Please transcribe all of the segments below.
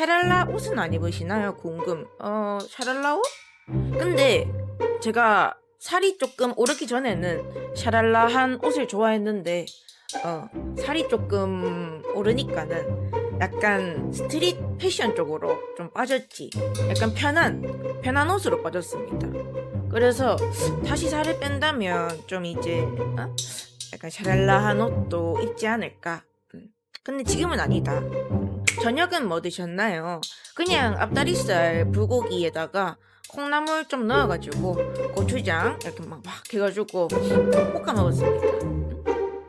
샤랄라 옷은 안 입으시나요? 궁금. 어, 샤랄라 옷? 근데 제가 살이 조금 오르기 전에는 샤랄라한 옷을 좋아했는데 어, 살이 조금 오르니까는 약간 스트릿 패션 쪽으로 좀 빠졌지. 약간 편한 편한 옷으로 빠졌습니다. 그래서 다시 살을 뺀다면 좀 이제 어? 약간 샤랄라한 옷도 입지 않을까. 음. 근데 지금은 아니다. 저녁은 뭐 드셨나요? 그냥 앞다리살 불고기에다가 콩나물 좀 넣어가지고 고추장 이렇게 막, 막 해가지고 볶아 먹었습니다.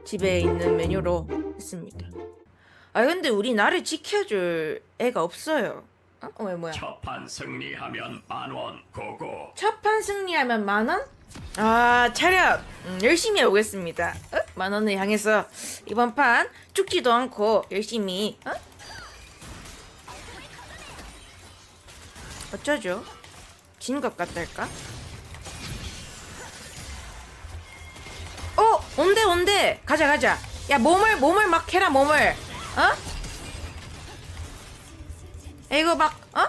집에 있는 메뉴로 했습니다. 아 근데 우리 나를 지켜줄 애가 없어요. 어? 어, 왜 뭐야? 첫판 승리하면 만원 고고 첫판 승리하면 만 원? 아 차렷 음, 열심히 해보겠습니다. 어? 만 원을 향해서 이번 판 죽지도 않고 열심히 어? 어쩌죠? 진 것 같달까? 어 온대 온대 가자 가자 야 몸을 몸을 막 해라 몸을 어? 야, 이거 막 어?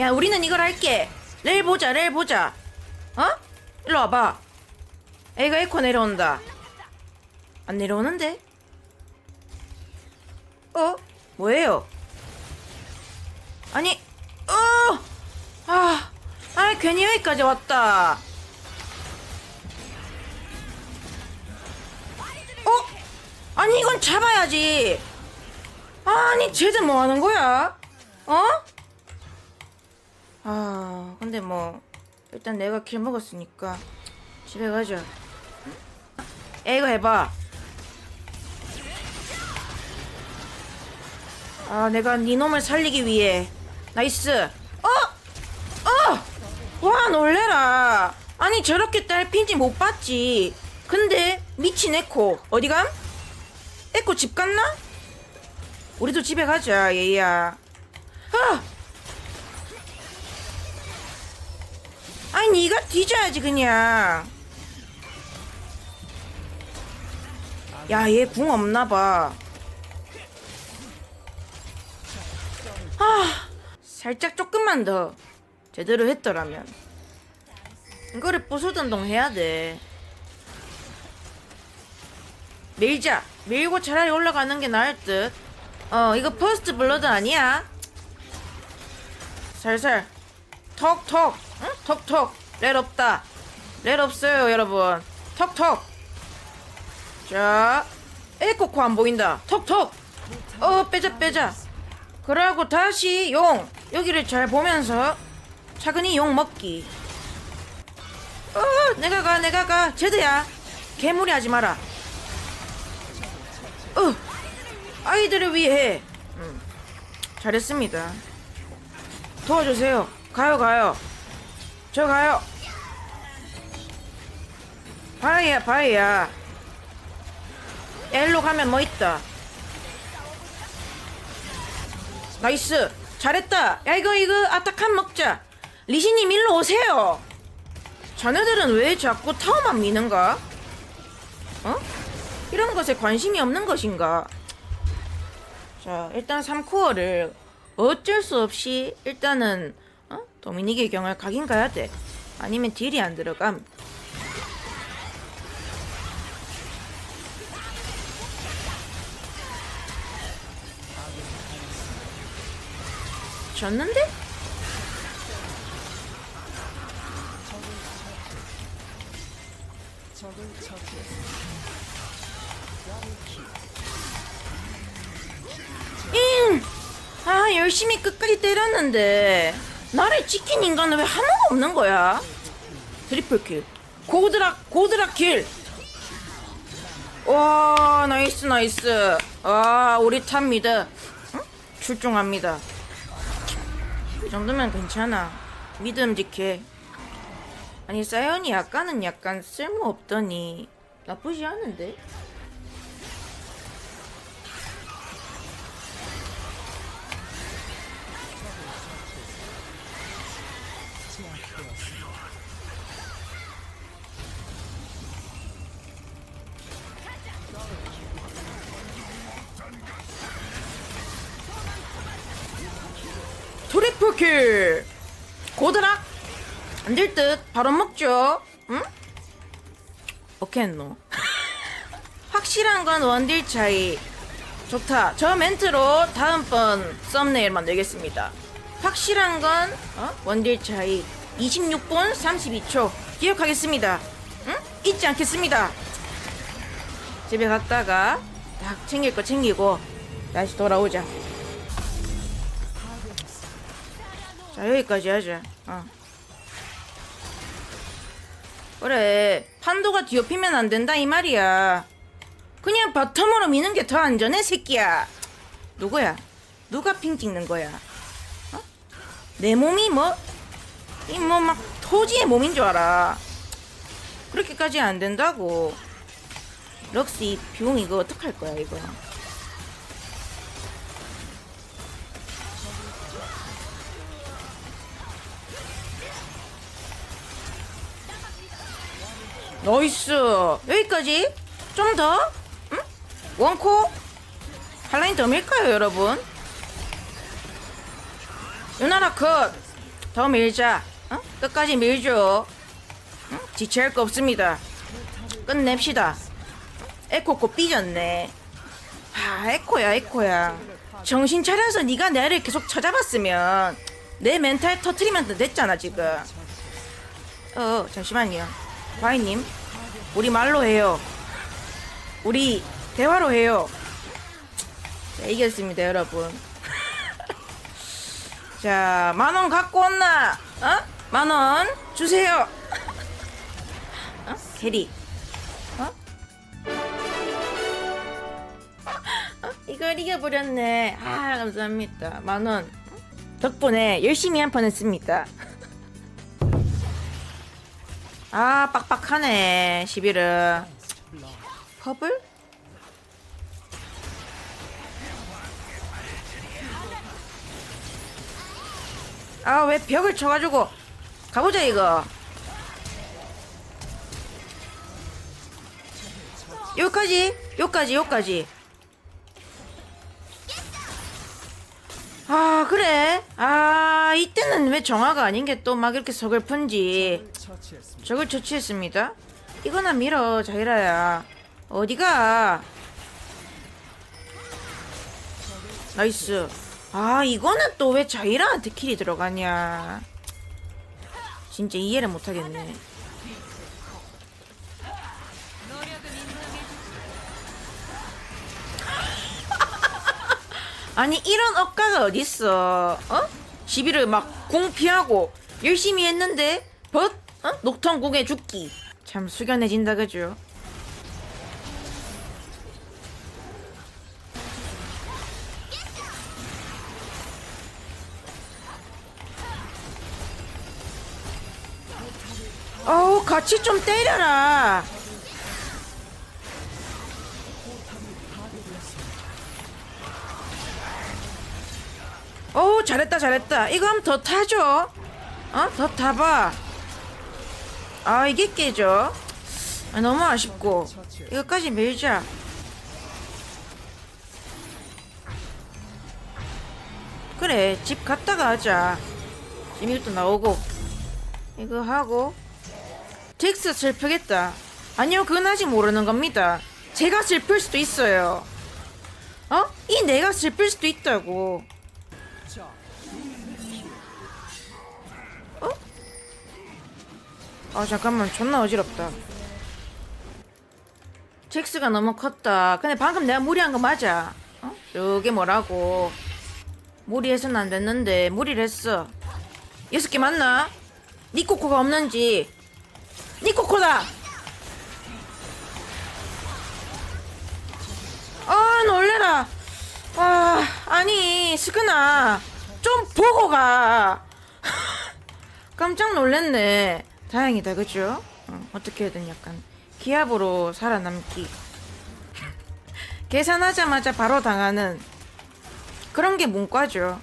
야 우리는 이걸 할게 내일 보자 내일 보자 어? 일로 와봐 애가 에코 내려온다 안 내려오는데? 어? 뭐예요? 아, 아 괜히 여기까지 왔다 어? 아니 이건 잡아야지 아니 쟤들 뭐 하는 거야? 어? 아 근데 뭐 일단 내가 킬 먹었으니까 집에 가자 야 이거 해봐 아 내가 네 놈을 살리기 위해 나이스 와 놀래라. 아니 저렇게 딸 핀지 못 봤지. 근데 미친 에코 어디감? 에코 집 갔나? 우리도 집에 가자 얘야. 아! 아니 니가 뒤져야지 그냥. 야 얘 궁 없나봐. 아 살짝 조금만 더 제대로 했더라면 이거를 부수던동 해야 돼. 밀자. 밀고 차라리 올라가는 게 나을 듯 어 이거 퍼스트 블러드 아니야? 살살 톡톡. 응? 톡톡. 렐 없다. 렐 없어요 여러분. 톡톡. 자 에코코 안 보인다. 톡톡. 어 빼자 빼자. 그러고 다시 용. 여기를 잘 보면서 차근히 용 먹기 어 내가 가 내가 가. 제드야. 개무리 하지 마라. 어 아이들을 위해. 음, 잘했습니다. 도와주세요. 가요 가요. 저 가요. 바이야 바이야. 엘로 가면 뭐 있다? 나이스. 잘했다. 야 이거 이거 아타칸 먹자. 리시님 일로 오세요 자네들은 왜 자꾸 타워만 미는가? 어? 이런 것에 관심이 없는 것인가? 자 일단 3코어를 어쩔 수 없이 일단은 어? 도미닉의 경을 가긴 가야 돼 아니면 딜이 안 들어감 졌는데? 잉! 아 열심히 끝까지 때렸는데 나를 지킨 인간은 왜 하나도 없는 거야? 트리플 킬 고드락 고드락 킬! 와 나이스 나이스 아 우리 탑 미드 응? 출중합니다 이 정도면 괜찮아 믿음직해 아니 사연이 약간은 약간 쓸모없더니 나쁘지 않은데? 트리플킬 고드락 안 될 듯 바로 먹죠 응? 오케이 노? 확실한 건 원딜 차이. 좋다. 저 멘트로 다음번 썸네일 만들겠습니다. 확실한 건 어? 원딜 차이. 26분 32초. 기억하겠습니다. 응? 잊지 않겠습니다. 집에 갔다가 딱 챙길 거 챙기고 다시 돌아오자. 자 여기까지 하자. 어. 그래 판도가 뒤엎이면 안 된다 이 말이야. 그냥 바텀으로 미는 게 더 안전해 새끼야. 누구야? 누가 핑 찍는 거야? 어? 내 몸이 뭐 이 뭐 막 토지의 몸인 줄 알아. 그렇게까지 안 된다고. 럭시 비용 이거 어떡할 거야 이거 나이스 여기까지 좀 더? 응? 원코? 한 라인 더 밀까요 여러분? 유나라 컷 더 밀자 어? 끝까지 밀죠 응? 지체할 거 없습니다 끝냅시다 에코코 삐졌네 아 에코야 에코야 정신 차려서 네가 나를 계속 찾아봤으면 내 멘탈 터트리면 됐잖아 지금 어 잠시만요 과이님 우리 말로 해요. 우리 대화로 해요. 자, 이겼습니다 여러분. 자 만원 갖고 온나? 어? 만원 주세요. 어? 캐리. 어? 어? 이걸 이겨버렸네. 아 감사합니다. 만원. 덕분에 열심히 한 판 했습니다 아 빡빡하네 11은 퍼블? 아 왜 벽을 쳐가지고. 가보자 이거. 여기까지 여기까지 여기까지. 아 그래? 아 이때는 왜 정화가 아닌 게 또 막 이렇게 서글픈지 적을 처치했습니다. 이거나 밀어 자이라야. 어디가? 나이스. 아 이거는 또 왜 자이라한테 킬이 들어가냐? 진짜 이해를 못하겠네. 아니 이런 억가가 어딨어? 어? 시비를 막 공피하고 열심히 했는데 벗? 어? 녹턴궁에 죽기. 참 숙연해진다 그죠? 어우 같이 좀 때려라. 어우 잘했다 잘했다. 이거 하면 더 타죠 어? 더 타봐 아 이게 깨져. 아, 너무 아쉽고. 이거까지 밀자. 그래 집 갔다가 하자. 이것도 나오고. 이거 하고. 텍스 슬프겠다. 아니요 그건 아직 모르는 겁니다. 제가 슬플 수도 있어요. 어? 이 내가 슬플 수도 있다고 아 잠깐만. 존나 어지럽다. 잭스가 너무 컸다. 근데 방금 내가 무리한 거 맞아. 어? 저게 뭐라고. 무리해서는 안 됐는데 무리를 했어. 여섯 개 맞나? 니코코가 없는지. 니코코다! 아 놀래라. 아 아니 스크나. 좀 보고 가. 깜짝 놀랐네 다행이다 그죠? 어, 어떻게든 약간 기압으로 살아남기. 계산하자마자 바로 당하는 그런 게 문과죠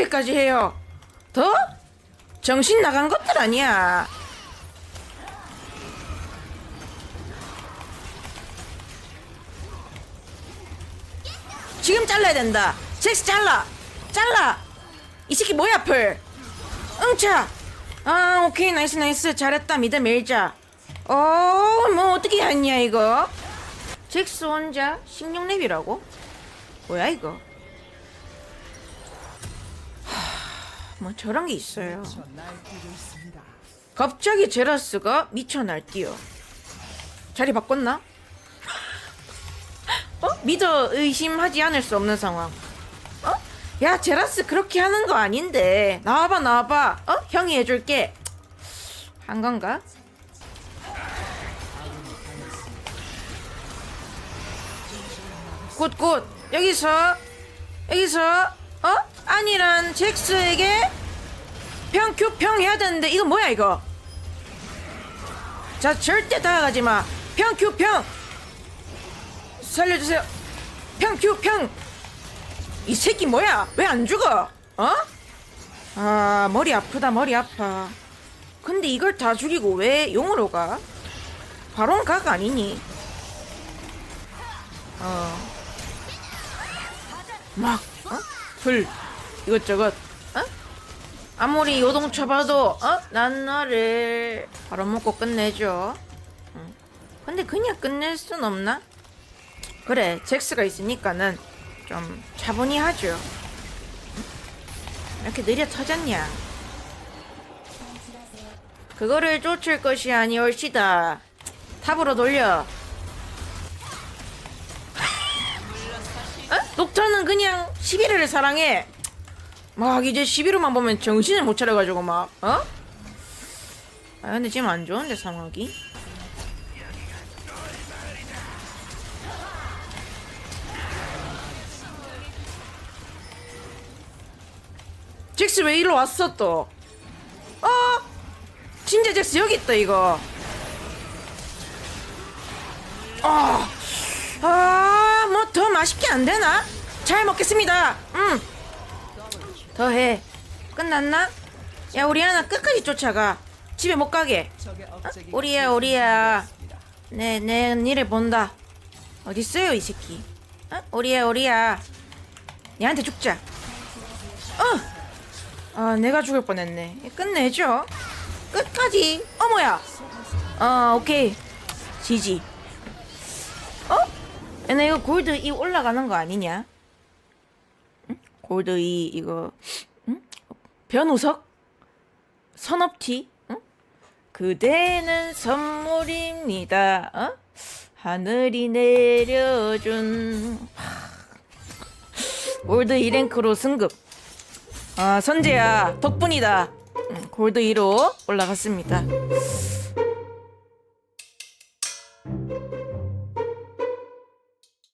여기까지 해요. 더? 정신 나간 것들 아니야. 지금 잘라야 된다. 잭스 잘라. 잘라. 이 새끼 뭐야 풀. 응차. 아 오케이 나이스 나이스 잘했다 미드 밀자. 어뭐 어떻게 했냐 이거. 잭스 혼자 16렙이라고? 뭐야 이거? 뭐 저런 게 있어요. 갑자기 제라스가 미쳐 날뛰어. 자리 바꿨나? 어? 믿어 의심하지 않을 수 없는 상황. 어? 야 제라스 그렇게 하는 거 아닌데 나와봐 나와봐. 어? 형이 해줄게. 한 건가? 굿굿 여기서 여기서 어? 아니란 잭스에게 평큐 평 해야 되는데 이거 뭐야 이거 자 절대 다가가지 마 평큐 평 살려주세요 평큐 평 이 새끼 뭐야 왜 안 죽어 어? 아 머리 아프다 머리 아파 근데 이걸 다 죽이고 왜 용으로 가? 바론 각 아니니? 어. 막, 어? 불, 이것저것, 어? 아무리 요동쳐봐도, 어? 난 너를 바로 먹고 끝내줘. 응. 근데 그냥 끝낼 순 없나? 그래, 잭스가 있으니까는 좀 차분히 하죠. 응? 이렇게 느려 터졌냐? 그거를 쫓을 것이 아니올시다. 탑으로 돌려. 어? 녹턴은 그냥 11회를 사랑해. 막 이제 11호만 보면 정신을 못 차려가지고 막 어? 아 근데 지금 안 좋은데 상황이. 잭스 왜 이리로 왔어 또? 어? 진짜 잭스 여기 있다 이거. 아, 아, 뭐 더 맛있게 안 되나? 잘 먹겠습니다. 음, 더 해. 끝났나? 야, 우리 하나 끝까지 쫓아가. 집에 못 가게. 어? 우리야, 우리야. 내, 내 니를 본다. 어디 있어요, 이 새끼? 어? 우리야, 우리야. 얘한테 죽자. 어. 아, 내가 죽을 뻔했네. 끝내줘. 끝까지. 어머야. 어, 오케이. 지지. 어? 얘네 이거 골드 이 올라가는 거 아니냐? 응? 골드 이 이거 응? 변우석? 선업티? 응? 그대는 선물입니다. 어? 하늘이 내려준 하. 골드 2랭크로 승급. 아 선재야 덕분이다. 응, 골드 2로 올라갔습니다.